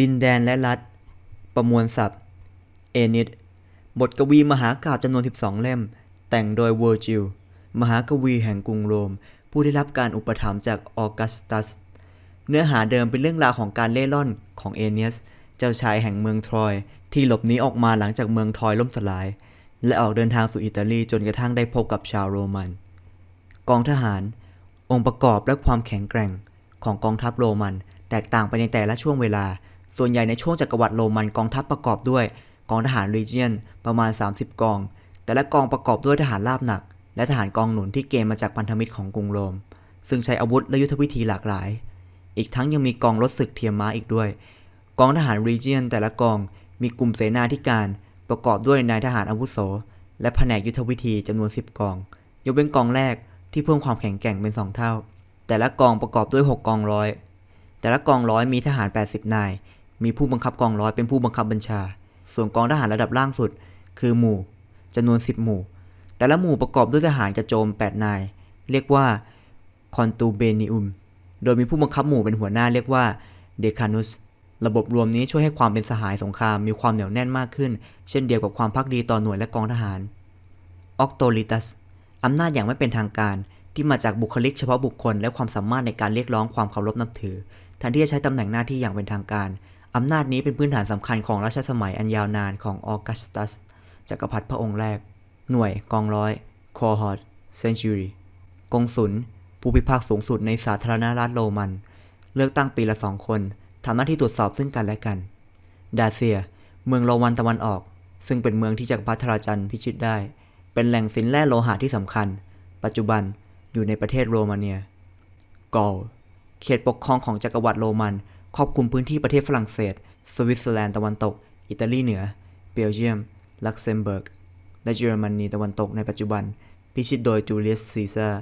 ดินแดนและรัฐ ประมวลศัพท์ เอนิด บทกวีมหากาพย์จำนวน 12 เล่ม แต่งโดยเวอร์จิล มหากวีแห่งกรุงโรม ผู้ได้รับการอุปถัมภ์จากออกัสตัส เนื้อหาเดิมเป็นเรื่องราวของการเล่ร่อนของเอเนียส เจ้าชายแห่งเมืองทรอย ที่หลบหนีออกมาหลังจากเมืองทรอยล่มสลาย และออกเดินทางสู่อิตาลีจนกระทั่งได้พบกับชาวโรมัน กองทหาร องค์ประกอบและความแข็งแกร่งของกองทัพโรมัน แตกต่างไปในแต่ละช่วงเวลา ส่วนใหญ่ในช่วงจักรวรรดิโรมันกองทัพประกอบด้วยกองทหารรีเจียนประมาณ 30 กอง แต่ละกองประกอบด้วยทหารราบหนัก และทหารกองหนุนที่เกณฑ์มาจากพันธมิตรของกรุงโรม ซึ่งใช้อาวุธและยุทธวิธีหลากหลาย อีกทั้งยังมีกองรถศึกเทียมม้าอีกด้วย กองทหารรีเจียนแต่ละกองมีกลุ่มเสนาธิการ ประกอบด้วยนายทหารอาวุโส และแผนกยุทธวิธีจำนวน 10 กอง ยกเว้นกองแรกที่เพิ่มความแข็งแกร่งเป็น 2 เท่า แต่ละกองประกอบด้วย 6 กองร้อย แต่ละกองร้อยมีทหาร 80 นาย มีผู้บังคับกองร้อยเป็นผู้บังคับบัญชา ส่วนกองทหารระดับล่างสุด คือหมู่จำนวน 10 หมู่ แต่ละหมู่ประกอบด้วยทหารกระโจม 8 นาย เรียกว่าคอนตูเบนิอุม โดยมีผู้บังคับหมู่เป็นหัวหน้าเรียกว่าเดคานุส ระบบรวมนี้ช่วยให้ความเป็นสหายสงครามมีความเหนียวแน่นมากขึ้น เช่นเดียวกับความพักดีต่อหน่วยและกองทหาร ออกโตลิตัส อำนาจอย่างไม่เป็นทางการที่มาจากบุคลิกเฉพาะบุคคลและความสามารถในการเรียกร้องความเคารพนับถือแทนที่จะใช้ตำแหน่งหน้าที่อย่างเป็นทางการ อำนาจนี้เป็นพื้นฐานสำคัญของรัชสมัยอันยาวนานของออกัสตัส จักรพรรดิพระองค์แรก หน่วยกองร้อยคอฮอร์เซนจูรีกงสุลผู้พิพากษาสูงสุดในสาธารณรัฐโรมัน เลือกตั้งปีละสองคนทำหน้าที่ตรวจสอบซึ่งกันและกัน ดาเซีย เมืองโรมันตะวันออก ซึ่งเป็นเมืองที่จักรพรรดิทราจันพิชิตได้ เป็นแหล่งสินแร่โลหะที่สำคัญ ปัจจุบันอยู่ในประเทศโรมาเนีย กอล เขตปกครองของจักรวรรดิโรมัน ครอบคลุมพื้นที่ประเทศฝรั่งเศส สวิตเซอร์แลนด์ตะวันตก อิตาลีเหนือ เบลเยียม ลักเซมเบิร์ก และเยอรมนีตะวันตกในปัจจุบัน พิชิตโดยจูเลียสซีซ่าร์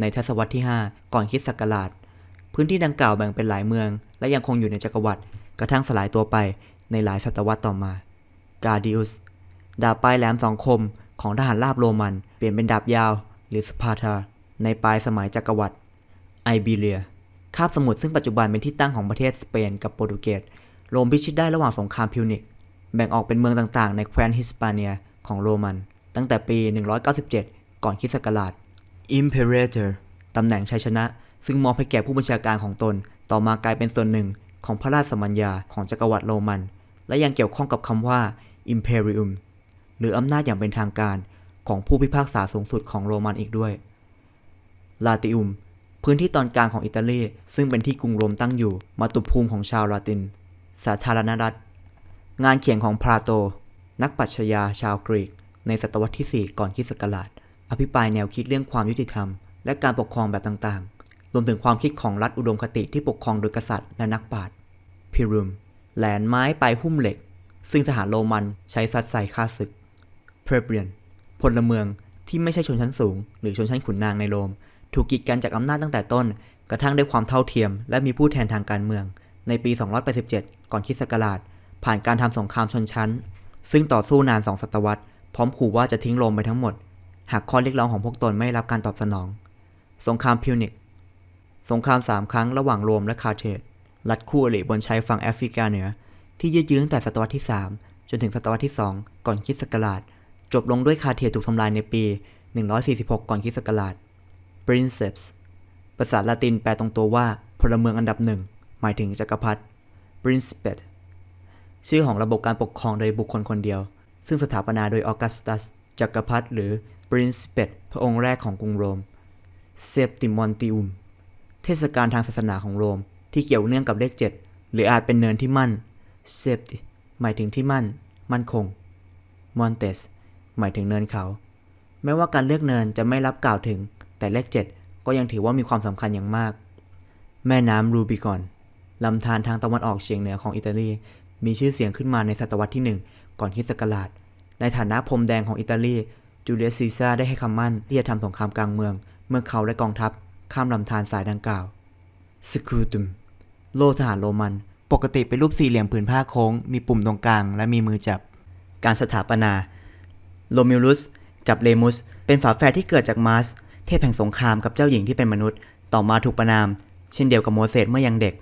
ในทศวรรษที่ 5 ก่อนคริสต์ศักราช พื้นที่ดังกล่าวแบ่งเป็นหลายเมือง และยังคงอยู่ในจักรวรรดิ กระทั่งสลายตัวไปในหลายศตวรรษต่อมา กาดิอุส ดาบปลายแหลมสองคมของทหารราบโรมัน เปลี่ยนเป็นดาบยาว หรือสปาร์ตาในปลายสมัยจักรวรรดิไอเบีเรีย คาบสมุทรซึ่งปัจจุบันเป็นที่ตั้งของประเทศสเปนกับโปรตุเกสโรมพิชิตได้ระหว่างสงครามพิวนิก แบ่งออกเป็นเมืองต่างๆ ในแคว้นฮิสปาเนียของโรมัน ตั้งแต่ปี 197 ก่อนคริสต์ศักราช Imperator ตำแหน่งชัยชนะ ซึ่งมอบให้แก่ผู้บัญชาการของตน ต่อมากลายเป็นส่วนหนึ่งของพระราชสมัญญาของจักรวรรดิโรมัน และยังเกี่ยวข้องกับคำว่า Imperium หรืออำนาจอย่างเป็นทางการของผู้พิพากษาสูงสุดของโรมันอีกด้วยลาติอุม พื้นที่ตอนกลางของอิตาลีซึ่งเป็นที่กรุงโรมตั้งอยู่ มาตุภูมิของชาวลาติน สาธารณรัฐ งานเขียนของพลาโต นักปรัชญาชาวกรีก ในศตวรรษที่ 4 ก่อนคริสต์ศักราช อภิปรายแนวคิดเรื่องความยุติธรรม และการปกครองแบบต่างๆ รวมถึงความคิดของรัฐอุดมคติที่ปกครองโดยกษัตริย์และนักปราชญ์พิรุมแหลนไม้ปลายหุ้มเหล็ก ซึ่งทหารโรมันใช้ซัดใส่ฆ่าศึกเพรเบียนพลเมืองที่ไม่ใช่ชนชั้นสูง หรือชนชั้นขุนนางในโรม ถูกกีดกันจากอำนาจตั้งแต่ต้น กระทั่งได้ความเท่าเทียม และมีผู้แทนทางการเมือง ในปี 287 ก่อนคริสต์ศักราช ผ่านการทำสงครามชนชั้น ซึ่งต่อสู้นานสองศตวรรษ พร้อมขู่ว่าจะทิ้งโรมไปทั้งหมด หากข้อเรียกร้องของพวกตนไม่ได้รับการตอบสนอง สงครามพิวนิก สงครามสามครั้งระหว่างโรมและคาร์เทจรัฐคู่อริบนชายฝั่งแอฟริกาเหนือ ที่ยืดเยื้อตั้งแต่ศตวรรษที่ 3 จนถึงศตวรรษที่ 2 ก่อนคริสต์ศักราช จบลงด้วยคาเทจถูกทำลายในปี 146 ก่อนคริสต์ศักราช Princeps ภาษาละตินแปลตรงตัวว่าพลเมืองอันดับหนึ่ง หมายถึงจักรพรรดิ Principate ชื่อของระบบการปกครองโดยบุคคลคนเดียว ซึ่งสถาปนาโดยออกัสตัสจักรพรรดิหรือ Principate พระองค์แรกของกรุงโรม Septimontium เทศกาลทางศาสนาของโรม ที่เกี่ยวเนื่องกับเลข 7 หรืออาจเป็นเนินที่มั่น sept หมายถึงที่มั่น มั่นคง Montes หมายถึงเนินเขา แม้ว่าการเลือกเนินจะไม่รับกล่าวถึง แต่เลข 7 ก็ยังถือว่ามีความสำคัญอย่างมาก แม่น้ำรูบิกอนลำธารทางตะวันออกเฉียงเหนือของอิตาลี มีชื่อเสียงขึ้นมาในศตวรรษที่ 1 ก่อนคริสต์ศักราช ในฐานะพรมแดงของอิตาลี จูเลียสซีซ่าร์ได้ให้คำมั่นที่จะทำสงครามกลางเมือง เมื่อเขาและกองทัพข้ามลำธารสายดังกล่าวสครูตุมโลทหารโรมัน ปกติเป็นรูปสี่เหลี่ยมผืนผ้าโค้ง มีปุ่มตรงกลาง และมีมือจับ การสถาปนา โรมิลุสกับเลมุส เป็นฝาแฝดที่เกิดจากมาร์ส เทพแห่งสงครามกับเจ้าหญิงที่เป็นมนุษย์ต่อมาถูกประนาม เช่นเดียวกับโมเสสเมื่อยังเด็ก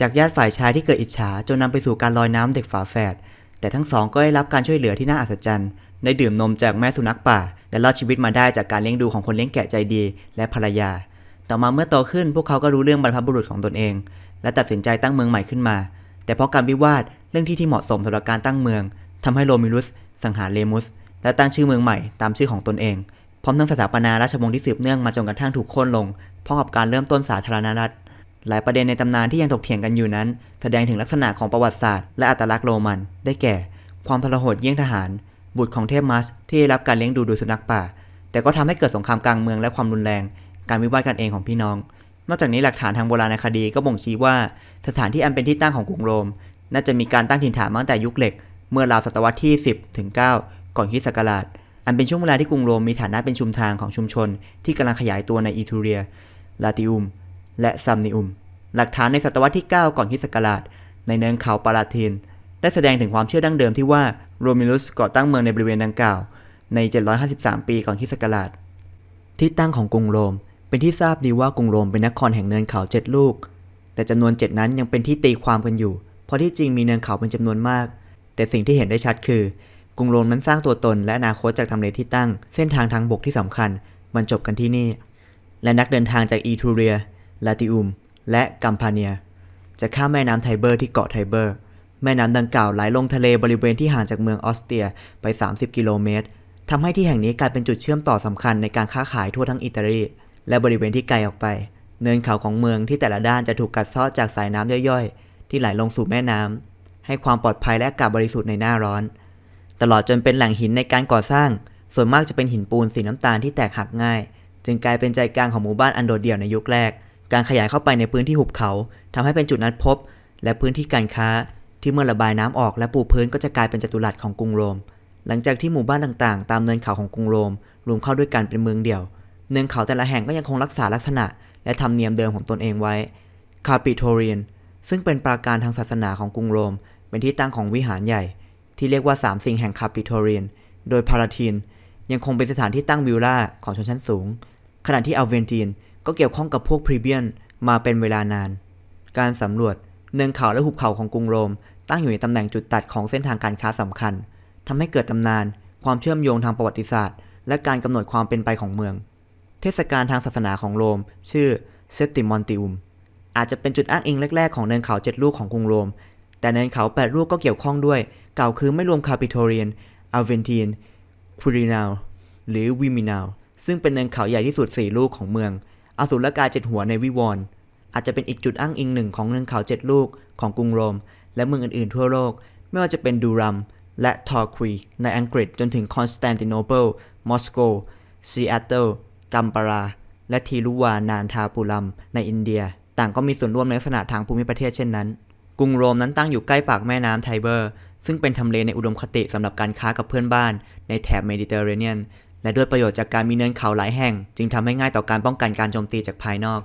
จากญาติฝ่ายชายที่เกิดอิจฉาจนนำไปสู่การลอยน้ำเด็กฝาแฝดแต่ทั้งสองก็ได้รับการช่วยเหลือที่น่าอัศจรรย์ได้ดื่มนมจากแม่สุนัขป่า และรอดชีวิตมาได้จากการเลี้ยงดูของคนเลี้ยงแกะใจดี และภรรยา ต่อมาเมื่อโตขึ้นพวกเขาก็รู้เรื่องบรรพบุรุษของตนเอง และตัดสินใจตั้งเมืองใหม่ขึ้นมา แต่เพราะการวิวาทเรื่องที่ที่เหมาะสมสำหรับการตั้งเมืองทำให้โรมิลุสสังหารเลมุสและตั้งชื่อเมืองใหม่ตามชื่อของตนเอง พร้อมทั้งสถาปนาราชวงศ์ที่สืบเนื่องมาจนกระทั่งถูกโค่นลงพร้อมกับการเริ่มต้นสาธารณรัฐ หลายประเด็นในตำนานที่ยังถกเถียงกันอยู่นั้น แสดงถึงลักษณะของประวัติศาสตร์และอัตลักษณ์โรมัน ได้แก่ ความทรหดเยี่ยงทหาร บุตรของเทพมัสที่ได้รับการเลี้ยงดูโดยสุนัขป่า แต่ก็ทำให้เกิดสงครามกลางเมืองและความรุนแรง การวิวาทกันเองของพี่น้อง นอกจากนี้หลักฐานทางโบราณคดีก็บ่งชี้ว่าสถานที่อันเป็นที่ตั้งของกรุงโรม น่าจะมีการตั้งถิ่นฐานมาตั้งแต่ยุคเหล็ก เมื่อราวศตวรรษที่ 10ถึง9ก่อนคริสต์ศักราช อันเป็นช่วงเวลาที่กรุงโรมมีฐานะเป็นชุมทางของชุมชน ที่กำลังขยายตัวในอีทูเรีย ลาติอุม และซัมนิอุม หลักฐานในศตวรรษที่ 9 ก่อนคริสต์ศักราช ในเนินเขาปาลาทินได้แสดงถึงความเชื่อดั้งเดิมที่ว่าโรมิลุสก่อตั้งเมืองในบริเวณดังกล่าว ใน 753 ปีก่อนคริสต์ศักราช ที่ตั้งของกรุงโรม เป็นที่ทราบดีว่ากรุงโรมเป็นนครแห่งเนินเขาเจ็ดลูก แต่จำนวนเจ็ดนั้นยังเป็นที่ตีความกันอยู่ เพราะที่จริงมีเนินเขาเป็นจำนวนมาก แต่สิ่งที่เห็นได้ชัดคือ กรุงโรมนั้นสร้างตัวตนและอนาคตจากทำเลที่ตั้ง เส้นทางทางบกที่สำคัญบรรจบกันที่นี่ และนักเดินทางจากอีทูเรีย ลาติอุม และกัมพาเนีย จะข้ามแม่น้ำไทเบอร์ที่เกาะไทเบอร์ แม่น้ำดังกล่าวไหลลงทะเลบริเวณที่ห่างจากเมืองออสเตรียไป 30 กิโลเมตรทำให้ที่แห่งนี้กลายเป็นจุดเชื่อมต่อสำคัญในการค้าขายทั่วทั้งอิตาลีและบริเวณที่ไกลออกไป เนินเขาของเมืองที่แต่ละด้านจะถูกกัดเซาะจากสายน้ำย่อยๆ ที่ไหลลงสู่แม่น้ำให้ความปลอดภัยและอากาศบริสุทธิ์ในหน้าร้อน ตลอดจนเป็นแหล่งหินในการก่อสร้าง ส่วนมากจะเป็นหินปูนสีน้ำตาลที่แตกหักง่าย จึงกลายเป็นใจกลางของหมู่บ้านอันโดดเดี่ยวในยุคแรก การขยายเข้าไปในพื้นที่หุบเขาทำให้เป็นจุดนัดพบ และพื้นที่การค้า ที่เมื่อระบายน้ำออกและปูพื้นก็จะกลายเป็นจัตุรัสของกรุงโรม หลังจากที่หมู่บ้านต่างๆ ตามเนินเขาของกรุงโรม รวมเข้าด้วยกันเป็นเมืองเดี่ยว เนินเขาแต่ละแห่งก็ยังคงรักษาลักษณะ และธรรมเนียมเดิมของตนเองไว้ คาปิโทเรียน ซึ่งเป็นปราการทางศาสนาของกรุงโรม เป็นที่ตั้งของวิหารใหญ่ ที่เรียกว่าสามสิ่งแห่งคาปิโทเรียน โดยพาราทีนยังคงเป็นสถานที่ตั้งวิลล่าของชนชั้นสูง ขณะที่อัลเวนตีนก็เกี่ยวข้องกับพวกพรีเบียนมาเป็นเวลานาน การสำรวจเนินเขาและหุบเขาของกรุงโรม ตั้งอยู่ในตำแหน่งจุดตัดของเส้นทางการค้าสำคัญทำให้เกิดตำนาน ความเชื่อมโยงทางประวัติศาสตร์ และการกำหนดความเป็นไปของเมือง เทศกาลทางศาสนาของโรม ชื่อเซติมอนติอุมอาจจะเป็นจุดอ้างอิงแรก ๆ ของเนินเขาเจ็ดลูกของกรุงโรม แต่เนินเขาแปดลูกก็เกี่ยวข้องด้วย ก่าคือไม่รวมคาปิโทเรียนอัลเวนตีนคูรินาลหรือวิมินาลซึ่งเป็นเนินเขาใหญ่ที่สุดสี่ลูกของเมืองอสุรกายเจ็ดหัวในวิวรณ์อาจจะเป็นอีกจุดอ้างอิงหนึ่งของเนินเขาเจ็ดลูกของกรุงโรม และเมืองอื่นๆทั่วโลก ไม่ว่าจะเป็นดูรัมและทอร์ควีในอังกฤษจนถึงคอนสแตนติโนเปิลมอสโกซีแอตเทิลกัมปารา และทีลุวานานทาปุรัม ในอินเดีย ต่างก็มีส่วนร่วมในลักษณะทางภูมิประเทศเช่นนั้น กรุงโรมนั้นตั้งอยู่ใกล้ปากแม่น้ำไทเบอร์ ซึ่งเป็นทำเลในอุดมคติสำหรับการค้ากับเพื่อนบ้านในแถบเมดิเตอร์เรเนียน และด้วยประโยชน์จากการมีเนินเขาหลายแห่ง จึงทำให้ง่ายต่อการป้องกันการโจมตีจากภายนอก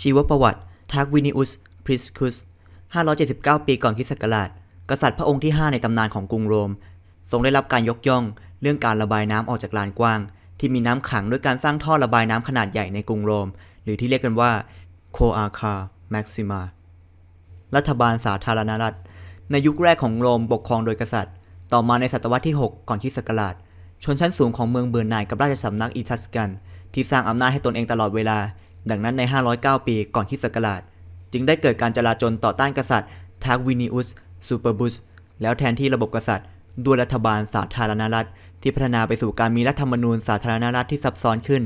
ชีวประวัติทักวินิอุสพริสคุส 579 ปีก่อนคริสต์ศักราช กษัตริย์พระองค์ที่ 5 ในตำนานของกรุงโรม ทรงได้รับการยกย่องเรื่องการระบายน้ำออกจากลานกว้าง ที่มีน้ำขังด้วยการสร้างท่อระบายน้ำขนาดใหญ่ในกรุงโรม หรือที่เรียกกันว่าโคอาคาแม็กซิมารัฐบาลสาธารณรัฐ ในยุคแรกของโรมปกครองโดยกษัตริย์ ต่อมาในศตวรรษที่ 6 ก่อนคริสต์ศักราช ชนชั้นสูงของเมืองเบื่อหน่ายกับราชสำนักอีทัสกัน ที่สร้างอำนาจให้ตนเองตลอดเวลา ดังนั้นใน 509 ปีก่อนคริสต์ศักราช จึงได้เกิดการจลาจลต่อต้านกษัตริย์ทากวินิอุสซูเปอร์บุสแล้วแทนที่ระบบกษัตริย์ด้วยรัฐบาลสาธารณรัฐ ที่พัฒนาไปสู่การมีรัฐธรรมนูญสาธารณรัฐที่ซับซ้อนขึ้น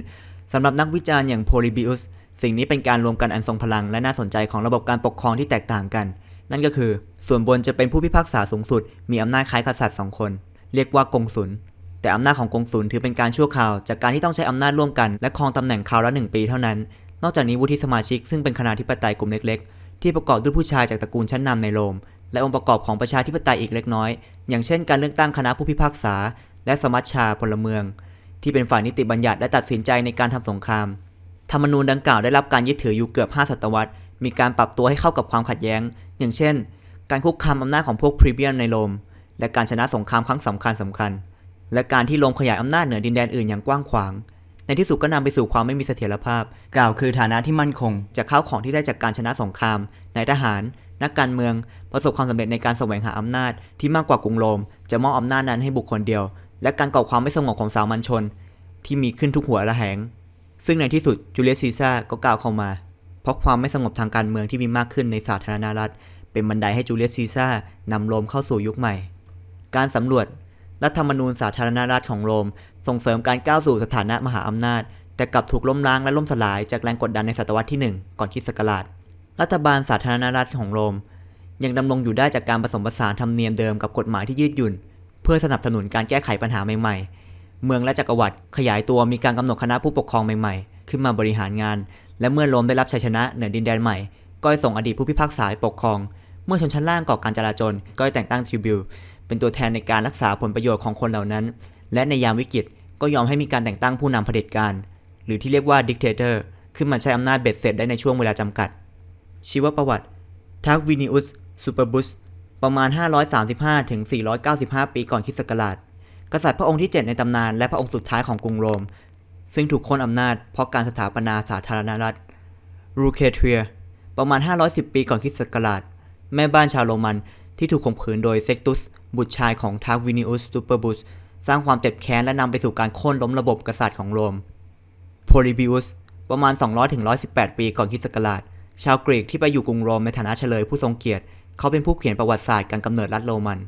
สำหรับนักวิจารณ์อย่างโพลิบิอุสสิ่งนี้เป็นการรวมกันอันทรงพลังและน่าสนใจของระบบการปกครองที่แตกต่างกัน นั่นก็คือ ส่วนบนจะเป็นผู้พิพากษาสูงสุด มีอำนาจคล้ายกษัตริย์สองคน เรียกว่ากงสุลแต่อำนาจของกงสุลถือเป็นการชั่วคราว จากการที่ต้องใช้อำนาจร่วมกันและครองตำแหน่งคราวละหนึ่งปีเท่านั้น นอกจากนี้วุฒิสมาชิกซึ่งเป็นคณะธิปไตยกลุ่มเล็กๆ ที่ประกอบด้วยผู้ชายจากตระกูลชั้นนำในโรม และองค์ประกอบของประชาธิปไตยอีกเล็กน้อย อย่างเช่น การเลือกตั้งคณะผู้พิพากษา และสมัชชาพลเมือง ที่เป็นฝ่ายนิติบัญญัติและตัดสินใจในการทำสงคราม ธรรมนูญดังกล่าวได้รับการยึดถืออยู่เกือบ 5 ศตวรรษ มีการปรับตัวให้เข้ากับความขัดแย้ง อย่างเช่น การคุกคามอำนาจของพวกพรีเบียนในโรม และการชนะสงครามครั้งสำคัญสำคัญ และการที่โรมขยายอำนาจเหนือดินแดนอื่นอย่างกว้างขวาง ในที่สุดก็นำไปสู่ความไม่มีเสถียรภาพ กล่าวคือฐานะที่มั่นคงจากข้าวของที่ได้จากการชนะสงครามในทหาร นักการเมือง ประสบความสำเร็จในการแสวงหาอำนาจที่มากกว่ากรุงโรม จะมอบอำนาจนั้นให้บุคคลเดียว และการก่อความไม่สงบของสามัญชน ที่มีขึ้นทุกหัวระแหง ซึ่งในที่สุดจูเลียสซีซ่าก็ก้าวเข้ามา เพราะความไม่สงบทางการเมืองที่มีมากขึ้นในสาธารณรัฐ เป็นบันไดให้จูเลียสซีซ่านำโรมเข้าสู่ยุคใหม่ การสำรวจ รัฐธรรมนูญสาธารณรัฐของโรม ส่งเสริมการก้าวสู่สถานะมหาอำนาจ แต่กลับถูกล้มล้างและล่มสลายจากแรงกดดันในศตวรรษที่ 1 ก่อนคริสต์ศักราช รัฐบาลสาธารณรัฐของโรม ยังดำรงอยู่ได้จากการผสมผสานธรรมเนียมเดิมกับกฎหมายที่ยืดหยุ่น เพื่อสนับสนุนการแก้ไขปัญหาใหม่ๆ เมืองและจักรวรรดิขยายตัวมีการกำหนดคณะผู้ปกครองใหม่ๆ ขึ้นมาบริหารงาน และเมื่อโรมได้รับชัยชนะเหนือดินแดนใหม่ก็ส่งอดีตผู้พิพากษาไปปกครอง เมื่อชนชั้นล่างก่อการจลาจลก็แต่งตั้งทริบิวเป็นตัวแทนในการรักษาผลประโยชน์ของคนเหล่านั้น และในยามวิกฤตก็ยอมให้มีการแต่งตั้งผู้นำเผด็จการ หรือที่เรียกว่าดิกเตเตอร์ขึ้นมาใช้อำนาจเบ็ดเสร็จได้ในช่วงเวลาจำกัด ชีวประวัติทักวินิอุสซูเปอร์บุสประมาณ 535ถึง495 ปีก่อนคริสต์ศักราช กษัตริย์พระองค์ที่ 7 ในตำนานและพระองค์สุดท้ายของกรุงโรม ซึ่งถูกโค่นอำนาจเพราะการสถาปนาสาธารณรัฐรูเคเทียประมาณ 510 ปีก่อนคริสต์ศักราช แม่บ้านชาวโรมันที่ถูกข่มขืนโดยเซกตุส บุตรชายของทักวินิอุสซูเปอร์บุส สร้างความเจ็บแค้นและนำไปสู่การโค่นล้มระบบกษัตริย์ของโรมโพลิบิอุสประมาณ 200-118 ปีก่อนคริสต์ศักราช ชาวกรีกที่ไปอยู่กรุงโรมในฐานะเฉลยผู้ทรงเกียรติ เขาเป็นผู้เขียนประวัติศาสตร์การกำเนิดรัฐโรมัน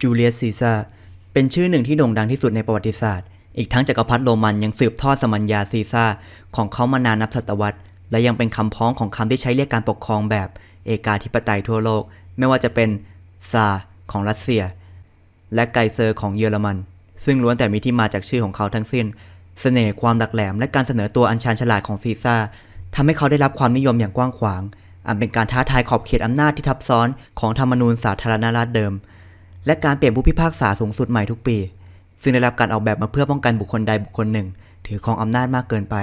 จูเลียสซีซ่าร์เป็นชื่อหนึ่งที่โด่งดังที่สุดในประวัติศาสตร์ อีกทั้งจักรพรรดิโรมันยังสืบทอดสมัญญาซีซ่าร์ของเขามานานนับศตวรรษ และยังเป็นคำพ้องของคำที่ใช้เรียกการปกครองแบบเอกาธิปไตยทั่วโลก ไม่ว่าจะเป็นซาของรัสเซีย และไกเซอร์ของเยอรมัน ซึ่งล้วนแต่มีที่มาจากชื่อของเขาทั้งสิ้น เสน่ห์ความดักแหลมและการเสนอตัวอันชาญฉลาดของซีซ่าร์ทำให้เขาได้รับความนิยมอย่างกว้างขวาง อันเป็นการท้าทายขอบเขตอำนาจที่ทับซ้อนของธรรมนูญสาธารณรัฐเดิม และการเปลี่ยนผู้พิพากษาสูงสุดใหม่ทุกปี ซึ่งได้รับการออกแบบมาเพื่อป้องกันบุคคลใดบุคคลหนึ่ง ถือครองอำนาจมากเกินไป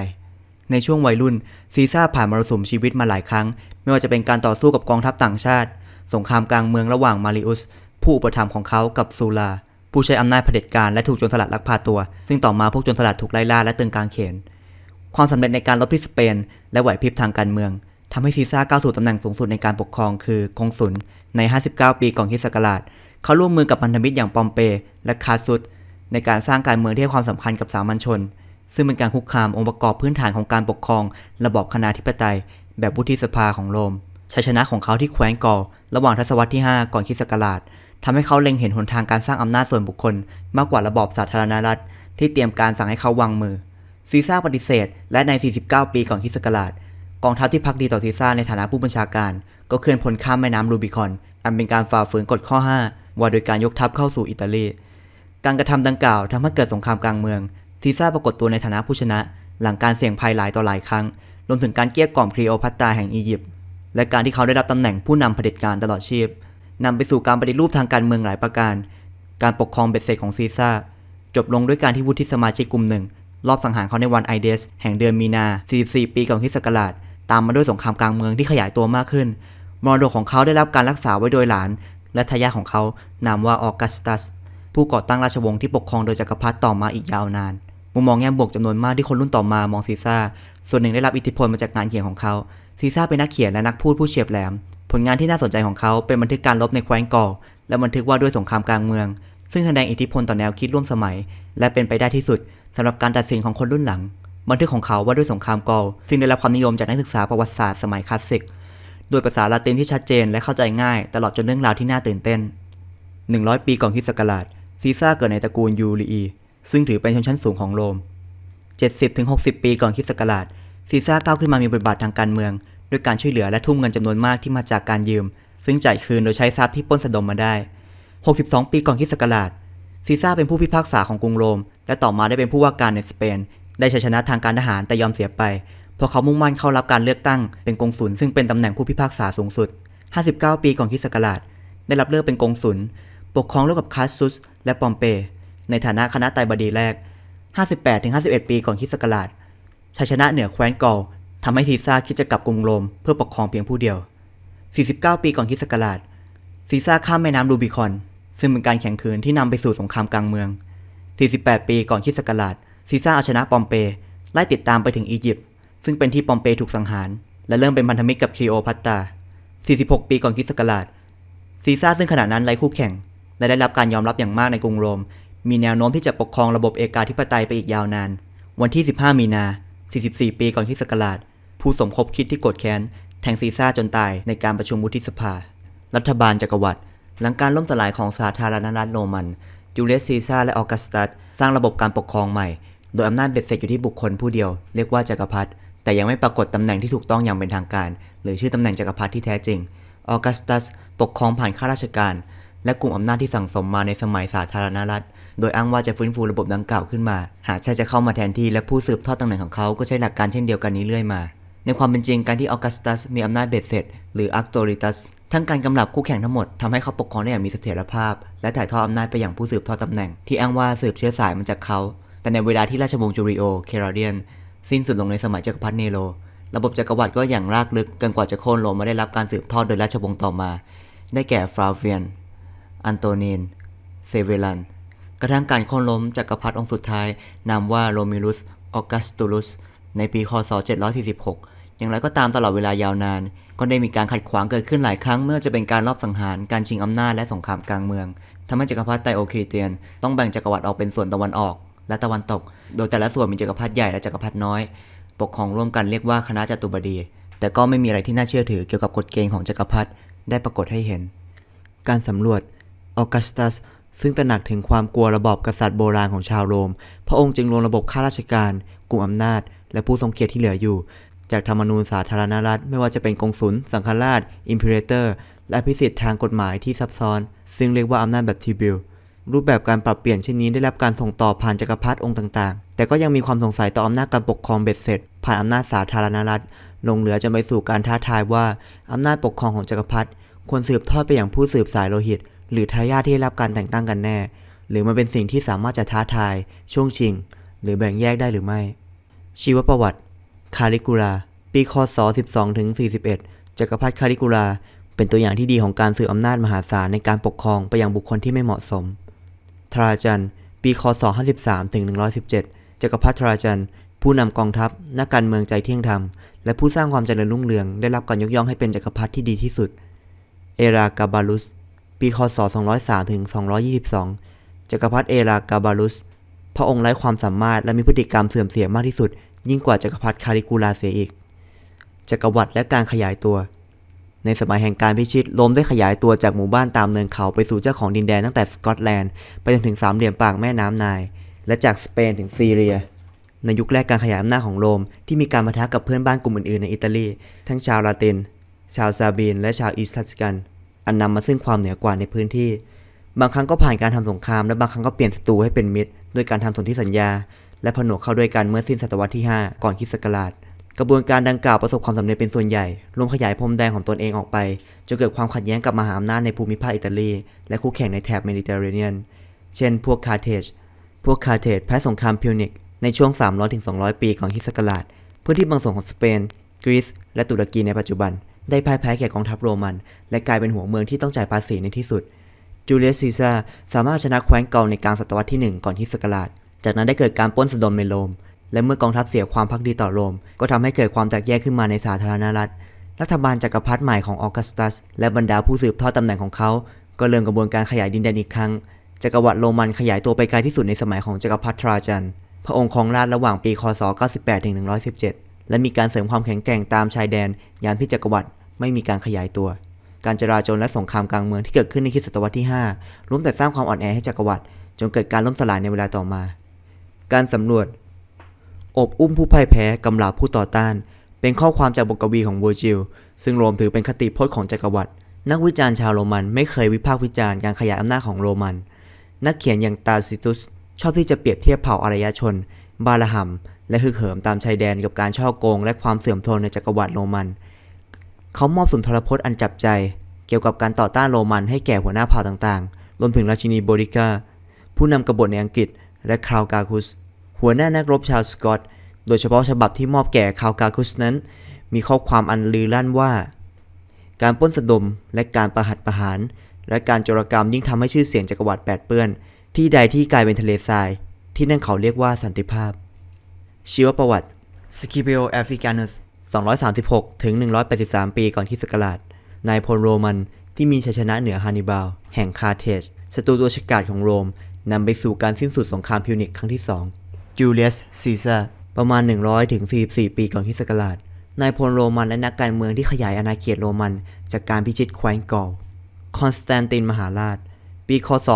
ในช่วงวัยรุ่นซีซ่าผ่านมรสุมชีวิตมาหลายครั้ง ไม่ว่าจะเป็นการต่อสู้กับกองทัพต่างชาติ สงครามกลางเมืองระหว่างมาริอุส ผู้อุปถัมภ์ของเขากับซูลา ผู้ใช้อำนาจเผด็จการและถูกโจรสลัดลักพาตัว ซึ่งต่อมาพวกโจรสลัดถูกไล่ล่าและตึงกางเขน ความสำเร็จในการลบที่สเปน และไหวพริบทางการเมืองทำให้ซีซ่าก้าวสู่ตำแหน่งสูงสุดในการปกครองคือกงสุลใน 59 ปีก่อนคริสต์ศักราช เขาร่วมมือกับพันธมิตรอย่างปอมเปและคาซุส ในการสร้างการเมืองที่ให้ความสำคัญกับสามัญชน ซึ่งเป็นการคุกคามองค์ประกอบพื้นฐานของการปกครอง ระบอบคณาธิปไตย แบบวุฒิสภาของโรมชัยชนะของเขาที่แคว้นกอลระหว่างทศวรรษที่ 5 ก่อนคริสต์ศักราชทำให้เขาเล็งเห็นหนทางการสร้างอำนาจส่วนบุคคล มากกว่าระบอบสาธารณรัฐ ที่เตรียมการสั่งให้เขาวางมือ ซีซ่าปฏิเสธ และใน 49 ปีก่อนคริสต์ศักราชกองทัพที่พักดีต่อซีซ่าในฐานะผู้บัญชาการ ก็เคลื่อนพลข้ามแม่น้ำรูบิคอน อันเป็นการฝ่าฝืนกฎข้อ 5 ว่าโดยการยกทัพเข้าสู่อิตาลี การกระทำดังกล่าวทำให้เกิดสงครามกลางเมือง ซีซ่าปรากฏตัวในฐานะผู้ชนะ หลังการเสี่ยงภัยหลายต่อหลายครั้ง รวมถึงการเกลี้ยกล่อมคลีโอพัตตาแห่งอียิปต์ และการที่เขาได้รับตำแหน่งผู้นำเผด็จการตลอดชีพนำไปสู่การปฏิรูปทางการเมืองหลายประการ การปกครองเบ็ดเสร็จของซีซ่าจบลงด้วยการที่วุฒิสมาชิกกลุ่มหนึ่ง รอบสังหารเขาในวันไอเดส แห่งเดือนมีนา 44 ปีก่อนคริสต์ศักราช ตามมาด้วยสงครามกลางเมืองที่ขยายตัวมากขึ้น มรดกของเขาได้รับการรักษาไว้โดยหลาน และทายาทของเขานามว่าออกัสตัส ผู้ก่อตั้งราชวงศ์ที่ปกครองโดยจักรพรรดิต่อมาอีกยาวนาน มุมมองแง่บวกจำนวนมากที่คนรุ่นต่อมามองซีซ่า ส่วนหนึ่งได้รับอิทธิพลมาจากงานเขียนของเขา ซีซ่าเป็นนักเขียนและนักพูดผู้เฉียบแหลม ผลงานที่น่าสนใจของเขาเป็นบันทึกการรบในแคว้นกอลและบันทึกว่าด้วยสงครามกลางเมือง ซึ่งแสดงอิทธิพลต่อแนวคิดร่วมสมัย และเป็นไปได้ที่สุดสำหรับการตัดสินของคนรุ่นหลัง บันทึกของเขาว่าด้วยสงครามกอลซึ่งได้รับความนิยมจากนักศึกษาประวัติศาสตร์สมัยคลาสสิกโดยภาษาละตินที่ชัดเจนและเข้าใจง่าย ตลอดจนเรื่องราวที่น่าตื่นเต้น 100 ปีก่อนคริสต์ศักราช ซีซ่าเกิดในตระกูลยูรีอีซึ่งถือเป็นชนชั้นสูงของโรม 70-60 ปีก่อนคริสต์ศักราช ซีซ่าก้าวขึ้นมามีบทบาททางการเมือง ด้วยการช่วยเหลือและทุ่มเงินจำนวนมากที่มาจากการยืม ซึ่งจ่ายคืนโดยใช้ทรัพย์ที่ปล้นสะดมมาได้ 62 ปีก่อนคริสต์ศักราช ซีซ่าเป็นผู้พิพากษาของกรุงโรม และต่อมาได้เป็นผู้ว่าการในสเปน ได้ชัยชนะทางการทหารแต่ยอมเสียไป เพราะเขามุ่งมั่นเข้ารับการเลือกตั้ง เป็นกงสุลซึ่งเป็นตำแหน่งผู้พิพากษาสูงสุด 59 ปีก่อนคริสต์ศักราช ได้รับเลือกเป็นกงสุล ปกครองร่วมกับคาสซุส และปอมเป ในฐานะคณะไตบดีแรก 58-51 ปีก่อนคริสต์ศักราชชัยชนะเหนือแคว้นกอลทำให้ซีซ่าคิดจะกลับกรุงโรมเพื่อปกครองเพียงผู้เดียว 49 ปีก่อนคริสต์ศักราชซีซ่าข้ามแม่น้ำรูบิคอน ซึ่งเป็นการแข่งขืนที่นำไปสู่สงครามกลางเมือง 48 ปีก่อนคริสต์ศักราชซีซ่าเอาชนะปอมเป ไล่ติดตามไปถึงอียิปต์ซึ่งเป็นที่ปอมเปถูกสังหาร และเริ่มเป็นพันธมิตรกับคลีโอพัตตา 46 ปีก่อนคริสต์ศักราชซีซ่าซึ่งขณะนั้นไร้คู่แข่ง และได้รับการยอมรับอย่างมากในกรุงโรม มีแนวโน้มที่จะปกครองระบบเอกาธิปไตยไปอีกยาวนาน วันที่ 15 มีนา 44 ปีก่อนคริสกราช ผู้สมคบคิดที่โกรธแค้น แทงซีซ่าจนตายในการประชุมวุฒิสภา รัฐบาลจักรวรรดิหลังการล่มสลายของสาธารณรัฐโรมันจูเลียสซีซ่าและออกัสตัสสร้างระบบการปกครองใหม่ โดยอำนาจเบ็ดเสร็จอยู่ที่บุคคลผู้เดียว เรียกว่าจักรพรรดิแต่ยังไม่ปรากฏตำแหน่งที่ถูกต้องอย่างเป็นทางการ หรือชื่อตำแหน่งจักรพรรดิที่แท้จริงออกัสตัสปกครองผ่านข้าราชการ และกลุ่มอำนาจที่สั่งสมมาในสมัยสาธารณรัฐ โดยอ้างว่าจะฟื้นฟูระบบดังกล่าวขึ้นมา หากใช่จะเข้ามาแทนที่และผู้สืบทอดตำแหน่งของเขาก็ใช้หลักการเช่นเดียวกันนี้เรื่อยมา ในความเป็นจริงการที่ออกัสตัสมีอำนาจเบ็ดเสร็จ หรือ Auctoritas ทั้งการกำลับคู่แข่งทั้งหมดทำให้เขาปกครองได้อย่างมีเสถียรภาพ และถ่ายทอดอำนาจไปอย่างผู้สืบทอดตำแหน่ง ที่อ้างว่าสืบเชื้อสายมาจากเขา แต่ในเวลาที่ราชวงศ์จูริโอ เคราเดียน สิ้นสุดลงในสมัยจักรพรรดิเนโร ระบบจักรวรรดิก็อย่างรากลึกเกินกว่าจะโค่นลงมาได้รับการสืบทอดโดยราชวงศ์ต่อมา ได้แก่ฟลาเวียน อันโตนีน เซเวลัน กระทั่งการโค่นล้มจักรพรรดิองค์สุดท้าย นามว่าโรมิลุส ออกัสตูลุส ในปี คศ 746 อย่างไรก็ตามตลอดเวลายาวนาน ก็ได้มีการขัดขวางเกิดขึ้นหลายครั้งเมื่อจะเป็นการลอบสังหาร การชิงอำนาจและสงครามกลางเมืองทำให้จักรพรรดิไตโอเคเตียน ต้องแบ่งจักรวรรดิออกเป็นส่วนตะวันออก และตะวันตก โดยแต่ละส่วนมีจักรพรรดิใหญ่และจักรพรรดิน้อย ปกครองร่วมกันเรียกว่าคณะจตุบดี แต่ก็ไม่มีอะไรที่น่าเชื่อถือเกี่ยวกับกฎเกณฑ์ของจักรพรรดิได้ปรากฏให้เห็น การสำรวจ ออกัสตัส ซึ่งตระหนักถึงความกลัวระบอบกษัตริย์โบราณของชาวโรม พระองค์จึงรวมระบบข้าราชการ กลุ่มอำนาจ และผู้ทรงเกียรติที่เหลืออยู่ จากธรรมนูญสาธารณรัฐ ไม่ว่าจะเป็นกงสุล สังฆราช อิมเพเรเตอร์ และอภิสิทธิ์ทางกฎหมายที่ซับซ้อน ซึ่งเรียกว่าอำนาจแบบทีบิลรูปแบบการปรับเปลี่ยนเช่นนี้ได้รับการส่งต่อผ่านจักรพรรดิองค์ต่างๆ แต่ก็ยังมีความสงสัยต่ออำนาจการปกครองเบ็ดเสร็จ ผ่านอำนาจสาธารณรัฐลงเหลือจะไปสู่การท้าทายว่าอำนาจปกครองของจักรพรรดิควรสืบทอดไปอย่างผู้สืบสายโลหิต หรือทายาทที่ได้รับการแต่งตั้งกันแน่ หรือมันเป็นสิ่งที่สามารถจะท้าทาย ช่วงชิง หรือแบ่งแยกได้หรือไม่ ชีวประวัติ คาลิกูลา ปีคศ 12ถึง41จักรพรรดิคาลิกูลา เป็นตัวอย่างที่ดีของการสืบอำนาจมหาศาลในการปกครองไปยังบุคคลที่ไม่เหมาะสม ทราจัน ปีคศ 53ถึง117จักรพรรดิทราจันผู้นำกองทัพ นักการเมืองใจเที่ยงธรรม และผู้สร้างความเจริญรุ่งเรือง ได้รับการยกย่องให้เป็นจักรพรรดิที่ดีที่สุด เอรากาบาลุส ปีคศ 203 ถึง 222 จักรพรรดิเอรากาบาลุส พระองค์ไร้ความสามารถและมีพฤติกรรมเสื่อมเสียมากที่สุด ยิ่งกว่าจักรพรรดิคาลิกูลาเสียอีก จักรวรรดิและการขยายตัว ในสมัยแห่งการพิชิตโรมได้ขยายตัวจากหมู่บ้านตามเนินเขาไปสู่เจ้าของดินแดนตั้งแต่สกอตแลนด์ไปจนถึงสามเหลี่ยมปากแม่น้ำไนาย และจากสเปนถึงซีเรียในยุคแรกการขยายอำนาจของโรมที่มีการปะทะกับเพื่อนบ้านกลุ่มอื่นๆในอิตาลี ทั้งชาวลาติน ชาวซาบีน และชาวอีสทัสกัน อันนำมาซึ่งความเหนือกว่าในพื้นที่ บางครั้งก็ผ่านการทำสงคราม และบางครั้งก็เปลี่ยนศัตรูให้เป็นมิตรด้วยการทำสนธิสัญญา และผนวกเข้าด้วยกันเมื่อสิ้นศตวรรษที่ 5 ก่อนคริสต์ศักราชกระบวนการดังกล่าวประสบความสำเร็จเป็นส่วนใหญ่ รวมขยายพรมแดงของตนเองออกไป จนเกิดความขัดแย้งกับมหาอำนาจในภูมิภาคอิตาลี และคู่แข่งในแถบเมดิเตอร์เรเนียน เช่น พวกคาร์เทจ พวกคาร์เทจแพ้สงครามพิวนิกในช่วง 300-200 ปีก่อนคริสต์ศักราชพื้นที่บางส่วนของสเปน กรีซ และตุรกีในปัจจุบัน ได้พ่ายแพ้แก่กองทัพโรมัน และกลายเป็นหัวเมืองที่ต้องจ่ายภาษีในที่สุด จูเลียสซีซ่าร์สามารถชนะแคว้นเกาในกลางศตวรรษที่ 1 ก่อนคริสกราช จากนั้นได้เกิดการปล้นสะดมในโรม และเมื่อกองทัพเสียความพักดีต่อโรม ก็ทำให้เกิดความแตกแยกขึ้นมาในสาธารณรัฐ รัฐบาลจักรพรรดิใหม่ของออกัสตัส และบรรดาผู้สืบทอดตำแหน่งของเขา ก็เริ่มกระบวนการขยายดินแดนอีกครั้ง จักรวรรดิโรมันขยายตัวไปไกลที่สุดในสมัยของจักรพรรดิทราจัน พระองค์ครองราชระหว่างปี คศ 98-117และมีการเสริมความแข็งแกร่งตามชายแดนยานพิจักรวรรดิ ไม่มีการขยายตัว การจราจรและสงครามกลางเมืองที่เกิดขึ้นในคริสตศตวรรษที่ 5ล้วนแต่สร้างความอ่อนแอให้จักรวรรดิจนเกิดการล่มสลายในเวลาต่อมา การสำรวจ อบอุ้มผู้พ่ายแพ้กำลาบผู้ต่อต้าน เป็นข้อความจากบทกวีของเวอร์จิล ซึ่งโรมถือเป็นคติพจน์ของจักรวรรดิ นักวิจารณ์ชาวโรมันไม่เคยวิพากษ์วิจารณ์การขยายอำนาจของโรมัน นักเขียนอย่างตาซิตุสชอบที่จะเปรียบเทียบเผ่าอารยชน บาลหัม และฮึกเหิมตามชายแดนกับการช่อโกง และความเสื่อมโทรมในจักรวรรดิโรมัน เขามอบสุนทรพจน์อันจับใจ เกี่ยวกับการต่อต้านโรมันให้แก่หัวหน้าเผ่าต่างๆ รวมถึงราชินีโบริกา ผู้นำกบฏในอังกฤษ และคาวกาคุส หัวหน้านักรบชาวสกอต โดยเฉพาะฉบับที่มอบแก่คาวกาคุสนั้น มีข้อความอันลือลั่นว่า การปล้นสะดมและการประหัตประหาร และการโจรกรรมยิ่งทำให้ชื่อเสียงจักรวรรดิแปดเปื้อน ที่ใดที่กลายเป็นทะเลทราย ที่นั่นเขาเรียกว่าสันติภาพ ชีวประวัติ Scipio Africanus 236 ถึง 183 ปีก่อนคริสต์ศักราช นายพลโรมันที่มีชัยชนะเหนือฮานนิบาล แห่งคาร์เทจศัตรูตัวฉกาจของโรมนำไปสู่การสิ้นสุดสงครามพิวนิกครั้งที่ 2 จูเลียส ซีซ่า ประมาณ 100 ถึง 44 ปีก่อนคริสต์ศักราช นายพลโรมันและนักการเมืองที่ขยายอาณาเขตโรมัน จากการพิชิตแคว้นกอลคอนสแตนตินมหาราช ปี คศ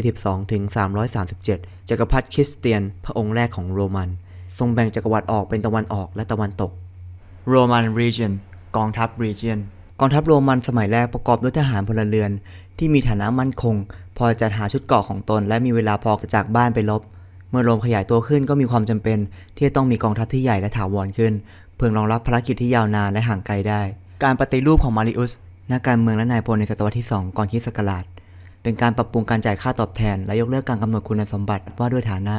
272 ถึง 337 จักรพรรดิคริสเตียน พระองค์แรกของโรมัน ทรงแบ่งจักรวรรดิออกเป็นตะวันออกและตะวันตก โรมัน region กองทัพ region กองทัพโรมันสมัยแรกประกอบด้วยทหารพลเรือน ที่มีฐานะมั่นคง พอจะหาชุดเกราะของตน และมีเวลาพอจะจากบ้านไปรบ เมื่อโรมขยายตัวขึ้นก็มีความจำเป็น ที่จะต้องมีกองทัพที่ใหญ่และถาวรขึ้น เพื่อรองรับภารกิจที่ยาวนานและห่างไกลได้ การปฏิรูปของมาริอุสนักการเมืองและนายพลในศตวรรษที่ 2 ก่อนคริสต์ศักราชเป็นการปรับปรุงการจ่ายค่าตอบแทน และยกเลิกการกำหนดคุณสมบัติว่าด้วยฐานะ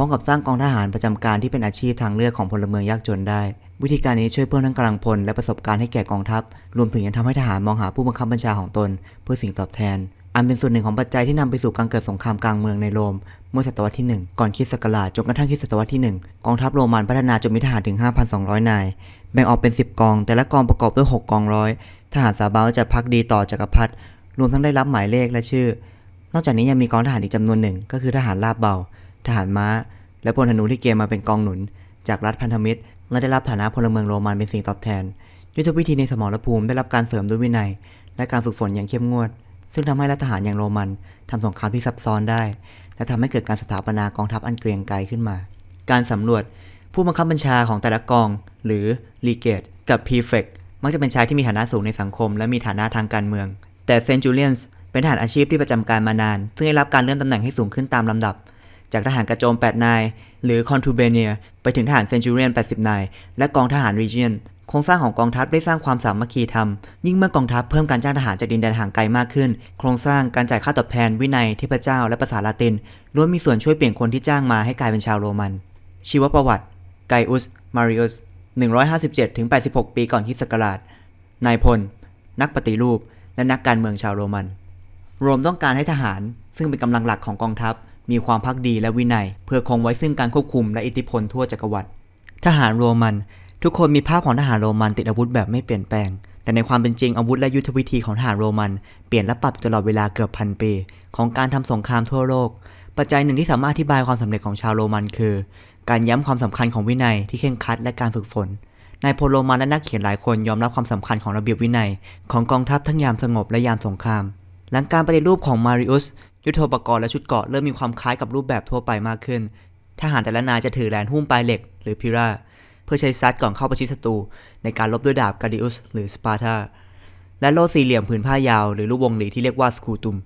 พร้อมกับสร้างกองทหารประจำการที่เป็นอาชีพทางเลือกของพลเมืองยากจนได้ วิธีการนี้ช่วยเพิ่มทั้งกำลังพลและประสบการณ์ให้แก่กองทัพ รวมถึงยังทำให้ทหารมองหาผู้บังคับบัญชาของตน เพื่อสิ่งตอบแทน อันเป็นส่วนหนึ่งของปัจจัยที่นำไปสู่การเกิดสงครามกลางเมืองในโรม เมื่อศตวรรษที่ 1 ก่อนคริสต์ศักราชจนกระทั่งคริสต์ศตวรรษที่ 1 กองทัพโรมันพัฒนาจนมีทหารถึง 5,200 นาย แบ่งออกเป็น 10 กอง แต่ละกองประกอบด้วย 6 กองร้อยทหารสาบาวจะพักดีต่อจักรพรรดิรวมทั้งได้รับหมายเลขและชื่อ นอกจากนี้ยังมีกองทหารอีกจำนวนหนึ่งก็คือทหารราบเบา ทหารม้า และพลธนูที่เกณฑ์มาเป็นกองหนุน จากรัฐพันธมิตร และได้รับฐานะพลเมืองโรมันเป็นสิ่งตอบแทน ยุทธวิธีในสมรภูมิได้รับการเสริมด้วยวินัย และการฝึกฝนอย่างเข้มงวด ซึ่งทำให้รัฐทหารอย่างโรมันทำสงครามที่ซับซ้อนได้ และทำให้เกิดการสถาปนากองทัพอันเกรียงไกรขึ้นมา การสำรวจผู้บังคับบัญชาของแต่ละกอง หรือลีเกตกับพีเฟกมักจะเป็นชายที่มีฐานะสูงในสังคม และมีฐานะทางการเมือง แต่เซนจูเลียนส์เป็นทหารอาชีพที่ประจำการมานาน ซึ่งได้รับการเลื่อนตำแหน่งให้สูงขึ้นตามลำดับ จากทหารกระโจม 8 นาย หรือคอนทูเบเนีย ไปถึงทหารเซนจูเรียน 80 นาย และกองทหารรีเจียนโครงสร้างของกองทัพได้สร้างความสามัคคีธรรม ยิ่งเมื่อกองทัพเพิ่มการจ้างทหารจากดินแดนห่างไกลมากขึ้น โครงสร้างการจ่ายค่าตอบแทน วินัยเทพเจ้า และภาษาลาตินล้วนมีส่วนช่วยเปลี่ยนคนที่จ้างมาให้กลายเป็นชาวโรมัน ชีวประวัติ ไกอุส มาริอุส 157-86 ปีก่อนคริสต์ศักราช นายพล นักปฏิรูป และนักการเมืองชาวโรมัน โรมต้องการให้ทหาร ซึ่งเป็นกำลังหลักของกองทัพ มีความพักดีและวินัย เพื่อคงไว้ซึ่งการควบคุมและอิทธิพลทั่วจักรวรรดิทหารโรมัน ทุกคนมีภาพของทหารโรมันติดอาวุธแบบไม่เปลี่ยนแปลง แต่ในความเป็นจริงอาวุธและยุทธวิธีของทหารโรมัน เปลี่ยนและปรับตลอดเวลาเกือบพันปี ของการทำสงครามทั่วโลก ปัจจัยหนึ่งที่สามารถอธิบายความสำเร็จของชาวโรมันคือ การย้ำความสำคัญของวินัยที่เคร่งครัดและการฝึกฝนนายพลโรมันและนักเขียนหลายคนยอมรับความสำคัญของระเบียบวินัย ของกองทัพทั้งยามสงบและยามสงคราม หลังการปฏิรูปของมาริอุส ยุทโธปกรณ์และชุดเกราะเริ่มมีความคล้ายกับรูปแบบทั่วไปมากขึ้น ทหารแต่ละนายจะถือแหลนหุ้มปลายเหล็ก หรือพิราเพื่อใช้ซัดก่อนเข้าประชิดศัตรูในการลบด้วยดาบกาดิอุสหรือสปาร์ตาและโล่สี่เหลี่ยมผืนผ้ายาว หรือลูกวงหลีที่เรียกว่าสกูตุม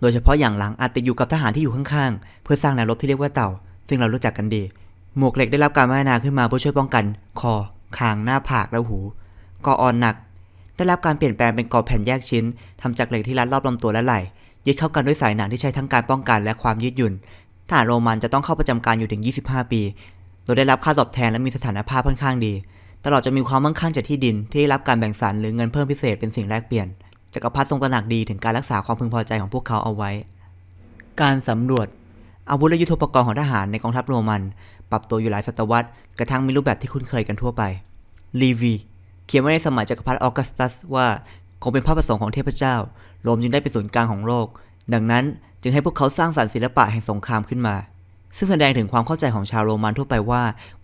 โดยเฉพาะอย่างหลังอาจติดอยู่กับทหารที่อยู่ข้างๆ เพื่อสร้างแนวรบที่เรียกว่าเต่า ซึ่งเรารู้จักกันดี หมวกเหล็กได้รับการพัฒนาขึ้นมาเพื่อช่วยป้องกัน คอ คาง หน้าผาก และหูกออ่อนหนัก ได้รับการเปลี่ยนแปลงเป็นกอแผ่นแยกชิ้นทำจากเหล็กที่รัดรอบลำตัวและไหล่ ยึดเข้ากันด้วยสายหนังที่ใช้ทั้งการป้องกันและความยืดหยุ่นทหารโรมันจะต้องเข้าประจำการอยู่ถึง 25 ปี โดยได้รับค่าตอบแทนและมีสถานภาพค่อนข้างดี ตลอดจะมีความมั่งคั่งจากที่ดินที่ได้รับการแบ่งสรรหรือเงินเพิ่มพิเศษเป็นสิ่งแลกเปลี่ยน จักรพรรดิทรงตระหนักดีถึงการรักษาความพึงพอใจของพวกเขาเอาไว้ การสำรวจ อาวุธและยุทโธปกรณ์ของทหารในกองทัพโรมัน ปรับตัวอยู่หลายศตวรรษ กระทั่งมีรูปแบบที่คุ้นเคยกันทั่วไป ลีวี เขียนไว้ในสมัยจักรพรรดิออกัสตัสว่าคงเป็นพระประสงค์ของเทพเจ้า โรมจึงได้เป็นศูนย์กลางของโลก ดังนั้นจึงให้พวกเขาสร้างสรรค์ศิลปะแห่งสงครามขึ้นมา ซึ่งแสดงถึงความเข้าใจของชาวโรมันทั่วไปว่า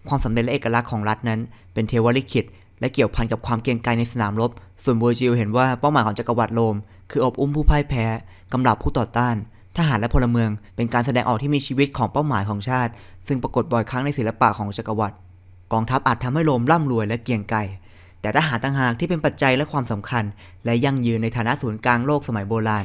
ความสำเร็จและเอกลักษณ์ของรัฐนั้น เป็นเทวลิขิตและเกี่ยวพันกับความเกียงไกรในสนามรบ ส่วนโบจิลเห็นว่าเป้าหมายของจักรวรรดิโรม คืออบอุ้มผู้พ่ายแพ้ กำราบผู้ต่อต้าน ทหารและพลเมือง เป็นการแสดงออกที่มีชีวิตของเป้าหมายของชาติ ซึ่งปรากฏบ่อยครั้งในศิลปะของจักรวรรดิ กองทัพอาจทำให้โรมร่ำรวยและเกียงไกร แต่ทหารต่างหากที่เป็นปัจจัยและความสำคัญ และยั่งยืนในฐานะศูนย์กลางโลกสมัยโบราณ